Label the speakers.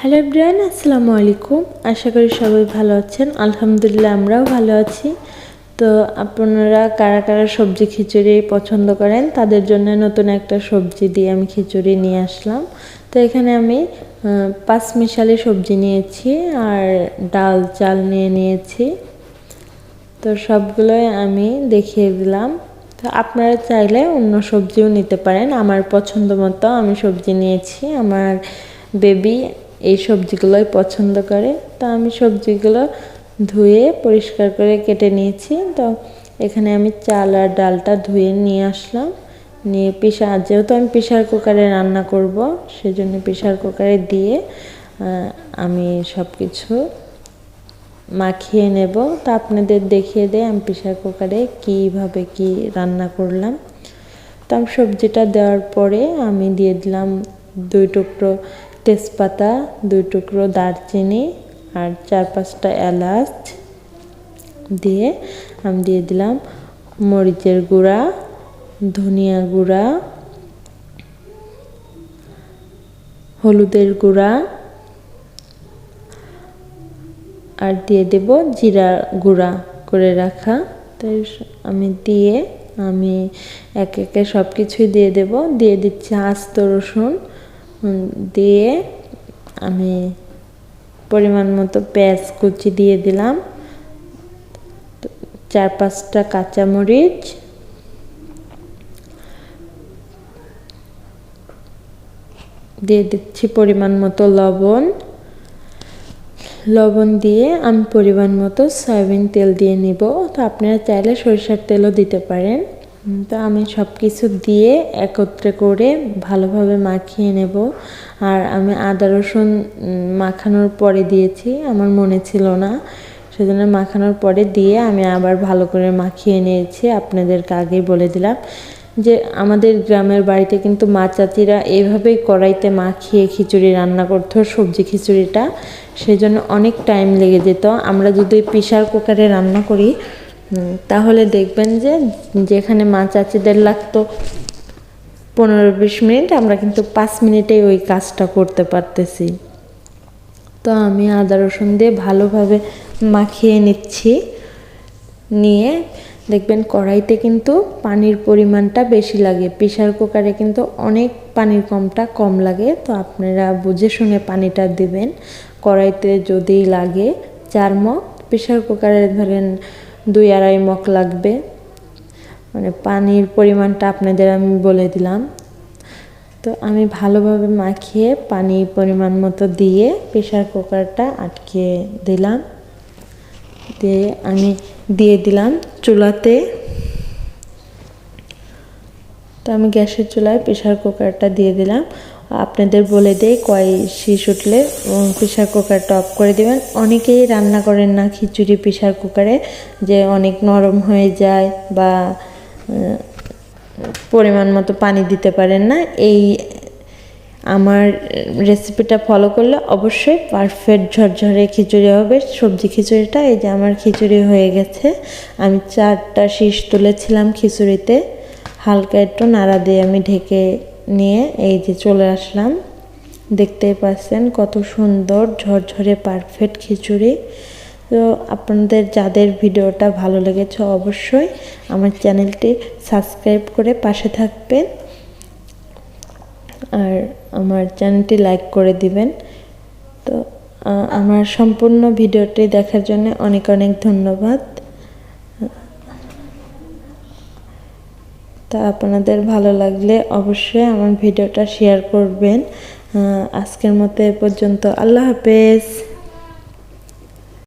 Speaker 1: Hello everyone আসসালামু আলাইকুম। আশা করি সবাই ভালো আছেন। আলহামদুলিল্লাহ, আমরাও ভালো আছি। তো আপনারা কারা কারা সবজি খিচুড়ি পছন্দ করেন, তাদের জন্য নতুন একটা সবজি দিয়ে আমি খিচুড়ি নিয়ে আসলাম। তো এখানে আমি পাঁচ মিশালি সবজি নিয়েছি আর ডাল চাল নিয়ে নিয়েছি। তো সবগুলোই আমি দেখিয়ে দিলাম। তো আপনারা চাইলে অন্য সবজিও নিতে পারেন। আমার পছন্দ মতো আমি সবজি নিয়েছি। আমার বেবি এই সবজিগুলোই পছন্দ করে। তো আমি সবজিগুলো ধুয়ে পরিষ্কার করে কেটে নিয়েছি। তো এখানে আমি চাল আর ডালটা ধুয়ে নিয়ে আসলাম। নিয়ে পিসা, যেহেতু আমি প্রেশার কুকারে রান্না করব, সেজন্য প্রেশার কুকারে দিয়ে আমি সব কিছু মাখিয়ে নেব। তা আপনাদের দেখিয়ে দেয় আমি প্রেশার কুকারে কীভাবে কি রান্না করলাম। তো সবজিটা দেওয়ার পরে আমি দিয়ে দিলাম দুই টুকরো তেজপাতা, দুই টুকরো দারচিনি আর চার পাঁচটা এলাচ দিয়ে আমি দিয়ে দিলাম। মরিচের গুঁড়া, ধনিয়া গুঁড়া, হলুদের গুঁড়া আর দিয়ে দেব জিরা গুঁড়া করে রাখা। তাই আমি দিয়ে, আমি এক একে সব কিছুই দিয়ে দেব। দিয়ে দিচ্ছি আস্ত রসুন। দিয়ে আমি পরিমাণ মতো পেঁয়াজ কুচি দিয়ে দিলাম। চার পাঁচটা কাঁচামরিচ। দিয়ে দিচ্ছি পরিমাণ মতো লবণ। লবণ দিয়ে আমি পরিমাণ মতো সয়াবিন তেল দিয়ে নিব। তো আপনারা চাইলে সরিষার তেলও দিতে পারেন। তো আমি সব কিছু দিয়ে একত্রে করে ভালোভাবে মাখিয়ে নেব। আর আমি আদা রসুন মাখানোর পরে দিয়েছি, আমার মনে ছিল না। সেজন্য মাখানোর পরে দিয়ে আমি আবার ভালো করে মাখিয়ে নিয়েছি। আপনাদেরকে আগেই বলে দিলাম যে, আমাদের গ্রামের বাড়িতে কিন্তু মা চাচিরা এইভাবেই কড়াইতে মাখিয়ে খিচুড়ি রান্না করতো, সবজি খিচুড়িটা। সেজন্য অনেক টাইম লেগে যেত। আমরা যদি প্রেশার কুকারে রান্না করি তাহলে দেখবেন যে যেখানে মা চাচিদের লাগতো পনেরো বিশ মিনিট, আমরা কিন্তু পাঁচ মিনিটেই ওই কাজটা করতে পারতেছি। তো আমি আদা রসুন দিয়ে ভালোভাবে মাখিয়ে নিচ্ছি। নিয়ে দেখবেন কড়াইতে কিন্তু পানির পরিমাণটা বেশি লাগে। প্রেশার কুকারে কিন্তু অনেক পানির কমটা কম লাগে। তো আপনারা বুঝে শুনে পানিটা দিবেন। কড়াইতে যদি লাগে, চার মগ। প্রেশার কুকারে ধরেন দুই আড়াই মগ লাগবে। মানে পানির পরিমাণটা আপনাদের আমি বলে দিলাম। তো আমি ভালোভাবে মাখিয়ে পানি পরিমাণ মতো দিয়ে প্রেশার কুকারটা আটকে দিলাম। দিয়ে আমি দিয়ে দিলাম চুলাতে। তো আমি গ্যাসের চুলায় প্রেশার কুকারটা দিয়ে দিলাম। আপনাদের বলে দেই কয় শীষ উঠলে প্রেশার কুকারটা অফ করে দেবেন। অনেকেই রান্না করেন না খিচুড়ি প্রেশার কুকারে, যে অনেক নরম হয়ে যায় বা পরিমাণ মতো পানি দিতে পারেন না। এই আমার রেসিপিটা ফলো করলে অবশ্যই পারফেক্ট ঝরঝরে খিচুড়ি হবে। সবজি খিচুড়িটা, এই যে আমার খিচুড়ি হয়ে গেছে। আমি চারটা শীষ তুলেছিলাম খিচুড়িতে। হালকা একটু নাড়া দিয়ে আমি ঢেকে নিয়ে এই যে চলে আসলাম। দেখতেই পাচ্ছেন কত সুন্দর ঝরঝরে পারফেক্ট খিচুড়ি। তো আপনাদের যাদের ভিডিওটা ভালো লেগেছে অবশ্যই আমার চ্যানেলটি সাবস্ক্রাইব করে পাশে থাকবেন। আর আমার চ্যানেলটি লাইক করে দিবেন। তো আমার সম্পূর্ণ ভিডিওটি দেখার জন্য অনেক অনেক ধন্যবাদ। তা আপনাদের ভালো লাগলে অবশ্যই আমার ভিডিওটা শেয়ার করবেন। আজকের মতো এ পর্যন্ত। আল্লাহ হাফেজ।